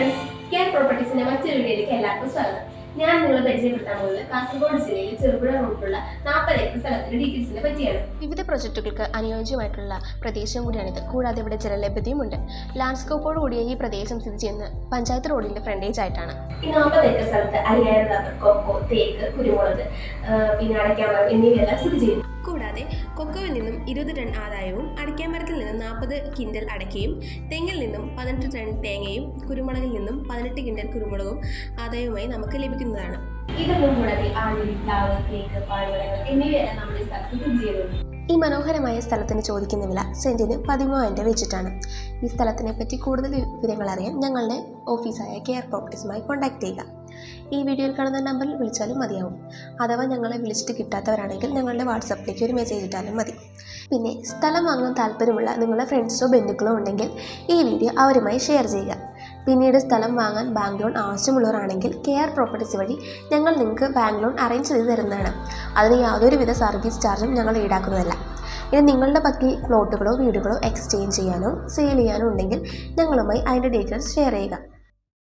Friends care പ്രോപ്പർട്ടീസിന്റെ മറ്റൊരു വീഡിയോയിലേക്ക് എല്ലാവർക്കും സ്വാഗതം. ഞാൻ നിങ്ങളെ പരിചയപ്പെടുത്താൻ പോകുന്നത് കാസർഗോഡ് ജില്ലയിലെ ചെറുപുഴ റോഡിലുള്ള നാൽപ്പത് ഏക്കർ സ്ഥലത്തിന്റെ ഡീറ്റെയിൽസിനെ പറ്റിയാണ്. വിവിധ പ്രൊജക്ടുകൾക്ക് അനുയോജ്യമായിട്ടുള്ള പ്രദേശം കൂടിയാണിത്. കൂടാതെ ഇവിടെ ജലലഭ്യതയുമുണ്ട്. ലാൻഡ്സ്കേപ്പോട് കൂടിയ ഈ പ്രദേശം സ്ഥിതി ചെയ്യുന്ന പഞ്ചായത്ത് റോഡിന്റെ ഫ്രണ്ടേജ് ആയിട്ടാണ്. ഈ നാൽപ്പത് ഏക്കർ സ്ഥലത്ത് റബ്ബർ കൊക്കോ തേക്ക് കുരുമുളക് പിന്നെ അടയ്ക്കാമ എന്നിവയെല്ലാം സ്ഥിതി ചെയ്യുന്നു. കൂടാതെ കൊക്കോയിൽ നിന്നും ഇരുപത് ടൺ ആദായവും അടയ്ക്കാമരത്തിൽ നിന്നും നാൽപ്പത് കിൻഡൽ അടയ്ക്കയും തെങ്ങിൽ നിന്നും പതിനെട്ട് ടൺ തേങ്ങയും കുരുമുളകിൽ നിന്നും പതിനെട്ട് കിൻഡൽ കുരുമുളകും ആദായവുമായി നമുക്ക് ലഭിക്കുന്നതാണ്. ഇതൊന്നും കൂടാതെ ആഞ്ഞിലി പ്ലാവ് തേക്ക് പാഴ്മരങ്ങൾ എന്നിവയെല്ലാം നമ്മുടെ സ്ഥലത്ത് സ്ഥിതി ഈ മനോഹരമായ സ്ഥലത്തിന് ചോദിക്കുന്ന വില സെന്റിന് പതിമൂവായിരം രൂപ വെച്ചിട്ടാണ്. ഈ സ്ഥലത്തിനെ പറ്റി കൂടുതൽ വിവരങ്ങൾ അറിയാൻ ഞങ്ങളുടെ ഓഫീസായ കെയർ പ്രോപ്പർട്ടീസുമായി കോൺടാക്ട് ചെയ്യുക. ഈ വീഡിയോയിൽ കാണുന്ന നമ്പറിൽ വിളിച്ചാലും മതിയാവും. അഥവാ ഞങ്ങളെ വിളിച്ചിട്ട് കിട്ടാത്തവരാണെങ്കിൽ ഞങ്ങളുടെ വാട്സപ്പിലേക്ക് ഒരു മെസ്സേജ് ഇട്ടാലും മതി. പിന്നെ സ്ഥലം വാങ്ങാൻ താല്പര്യമുള്ള നിങ്ങളുടെ ഫ്രണ്ട്സോ ബന്ധുക്കളോ ഉണ്ടെങ്കിൽ ഈ വീഡിയോ അവരുമായി ഷെയർ ചെയ്യുക. പിന്നീട് സ്ഥലം വാങ്ങാൻ ബാങ്ക് ലോൺ ആവശ്യമുള്ളവരാണെങ്കിൽ കെ ആർ പ്രോപ്പർട്ടീസ് വഴി ഞങ്ങൾ നിങ്ങൾക്ക് ബാങ്ക് ലോൺ അറേഞ്ച് ചെയ്ത് തരുന്നതാണ്. അതിന് യാതൊരുവിധ സർവീസ് ചാർജും ഞങ്ങൾ ഈടാക്കുന്നതല്ല. ഇനി നിങ്ങളുടെ പക്കി പ്ലോട്ടുകളോ വീടുകളോ എക്സ്ചേഞ്ച് ചെയ്യാനോ സെയിൽ ചെയ്യാനോ ഉണ്ടെങ്കിൽ ഞങ്ങളുമായി അതിന്റെ ഡീറ്റെയിൽസ് ഷെയർ ചെയ്യുക.